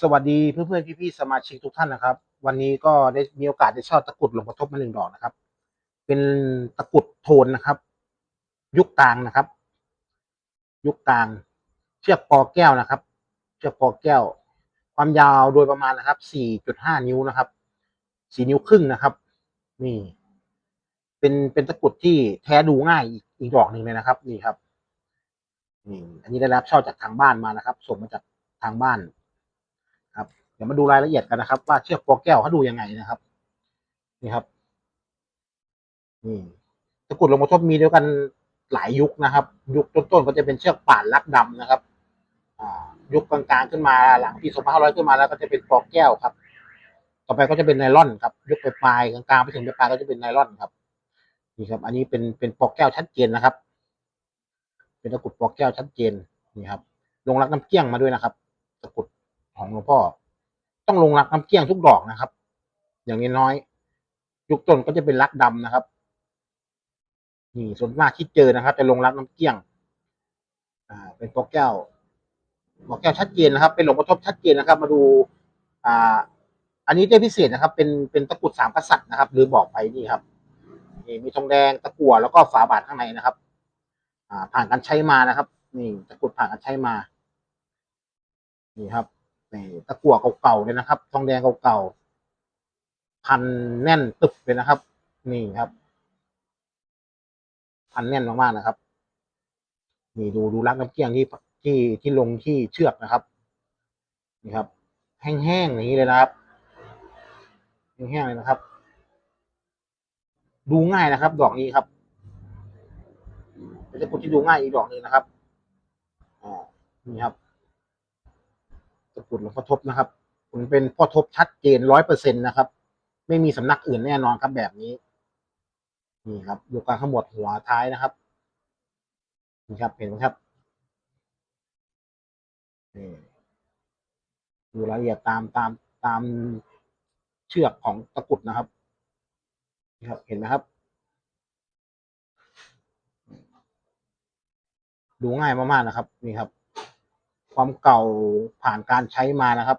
สวัสดีเพื่อนๆพี่ๆสมาชิกทุกท่านนะครับ วันนี้ก็ได้มีโอกาสได้เช่าตะกรุดหลวงพ่อทบมาหนึ่งดอกนะครับ เป็นตะกรุดโทนนะครับ ยุคกลางนะครับ ยุคกลาง เชือกปอแก้วนะครับ เชือกปอแก้ว ความยาวโดยประมาณนะครับ4.5นิ้วนะครับ4นิ้วครึ่งนะครับ นี่ เป็นเป็นตะกรุดที่แท้ดูง่ายอีกอีกดอกหนึ่งเลยนะครับ นี่ครับนี่อันนี้ได้รับเช่าจากทางบ้านมานะครับส่งมาจากทางบ้าน ดี๋ยวมาดูรายละเอียดกันนะครับ ว่าเชือกปอแก้วเขาดูยังไงนะครับ นี่ครับนี่ตะกุดลงพ่อทบมีเดียวกันหลายยุคนะครับ ยุคต้นๆก็จะเป็นเชือกป่านลักดำนะครับอ่ายุคกลางๆขึ้นมาหลังปี 2500 ขึ้นมาแล้วก็จะเป็นปอแก้วครับ ต่อไปก็จะเป็นไนล่อนครับ ยุคปลายๆกลางๆไปถึงปลายๆก็จะเป็นไนล่อนครับ นี่ครับ อันนี้เป็นเป็นปอกแก้วชัดเจนนะครับ เป็นตะกุดปอกแก้วชัดเจนนี่ครับ ลงรักน้ำเกี้ยงมาด้วยนะครับ ตะกุดของหลวงพ่อ ต้องลงรักน้ำเกลี้ยงทุกดอกนะครับ อย่างน้อยๆยุคต้นก็จะเป็นรักดำนะครับนี่ส่วนมากที่เจอนะครับ จะลงรักน้ำเกลี้ยง อ่า เป็นปอกแก้วปอกแก้วชัดเจนนะครับ เป็นหลวงพ่อทบชัดเจนนะครับ มาดูอ่าอันนี้ได้พิเศษนะครับ เป็นเป็นตะกุดสามกษัตริย์นะครับ หรือบอกไปนี่ครับนี่มีทองแดงตะกั่วแล้วก็ฝาบาทข้างในนะครับ อ่า ผ่านการใช้มานะครับ นี่ตะกุดผ่านการใช้มา นี่ครับ นี่ตะกั่วเก่าๆเลยนะครับ ทองแดงเก่าๆพันแน่นตึบเลยนะครับ นี่ครับ พันแน่นมากๆนะครับ นี่ดูดูรักน้ำเกี้ยงที่ที่ที่ลงที่เชือกนะครับ นี่ครับ แห้งๆอย่างนี้เลยนะครับแห้งๆเลยนะครับ ดูง่ายนะครับ ดอกนี้ครับเป็นตะกุดที่ดูง่ายอีกดอกนึงนะครับอ่านี่ครับะกรุดหลวงพ่อทบนะครับมันเป็นพ่อทบชัดเจนร้อยเปอร์เซ็นต์นะครับ ไม่มีสำนักอื่นแน่นอนครับแบบนี้ นี่ครับดูกลารขมวดหัวท้ายนะครับนี่ครับเห็นไหมครับนี่ดูรายละเอียดตามตามตามเชือกของตะกุดนะครับนี่ครับ เห็นไหมครับ ดูง่ายมากๆนะครับ นี่ครับ ความเก่าผ่านการใช้มานะครับ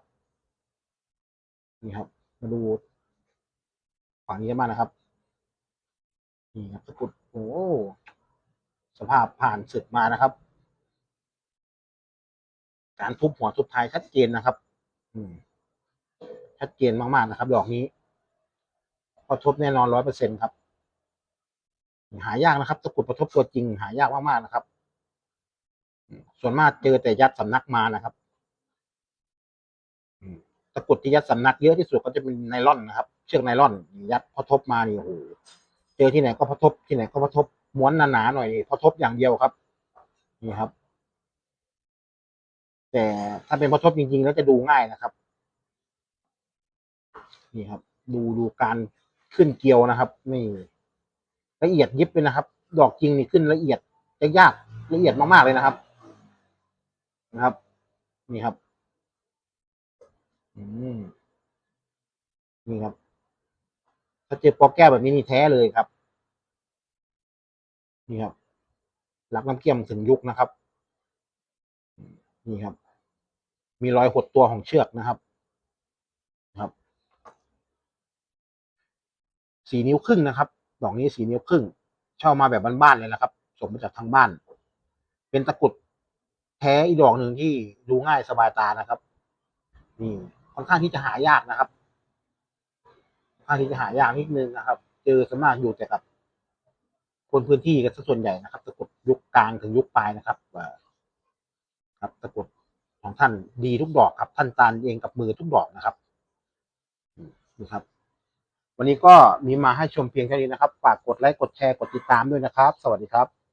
นี่ครับ มาดูฝั่งนี้มานะครับ นี่ครับตะกรุดโอ้สภาพผ่านศึกมานะครับ การทุบหัวทุบท้ายชัดเจนนะครับ อืม ชัดเจนมากๆนะครับ ดอกนี้พอทบแน่นอนร้อยเปอร์เซ็นครับ หายากนะครับตะกรุดประทบตัวจริง หายากมากๆนะครับ ส่วนมากเจอแต่ยัดสำนักมานะครับตะกรุดที่ยัดสำนักเยอะที่สุดก็จะเป็นไนล่อนนะครับ เชือกไนล่อน ยัดพอทบมานี่โอ้โหเจอที่ไหนก็พอทบที่ไหนก็พอทบม้วนหนาๆหน่อยพอทบอย่างเดียวครับ นี่ครับ แต่ถ้าเป็นพอทบจริงๆแล้วจะดูง่ายนะครับ นี่ครับ ดูดูการขึ้นเกลียวนะครับนี่ละเอียดยิบเลยนะครับ ดอกจริงนี่ขึ้นละเอียดจะยากละเอียดมากๆเลยนะครับ นะครับ นี่ครับ อืมนี่ครับ ถ้าเจอปอกแก้วแบบนี้นี่แท้เลยครับ นี่ครับหลักน้ำเกี่ยมถึงยุคนะครับ นี่ครับ มีรอยหดตัวของเชือกนะครับครับสี่นิ้วครึ่งนะครับดอกนี้สี่นิ้วครึ่ง เช่ามาแบบบ้านๆเลยนะครับส่งมาจากทางบ้าน เป็นตะกรุด แท้อีกดอกหนึ่งที่ดูง่ายสบายตานะครับนี่ค่อนข้างที่จะหายากนะครับค่อนข้างที่จะหายากนิดนึงนะครับ เจอสวนมากอยู่แต่กับ คนพื้นที่กันซะส่วนใหญ่นะครับตะกุดยุคกลางถึงยุคปลายนะครับครับตะกุดของท่านดีทุกดอกครับ ท่านตานเองกับมือทุกดอกนะครับนี่ครับ วันนี้ก็มีมาให้ชมเพียงแค่นี้นะครับ ฝากกดไลค์กดแชร์กดติดตามด้วยนะครับ สวัสดีครับ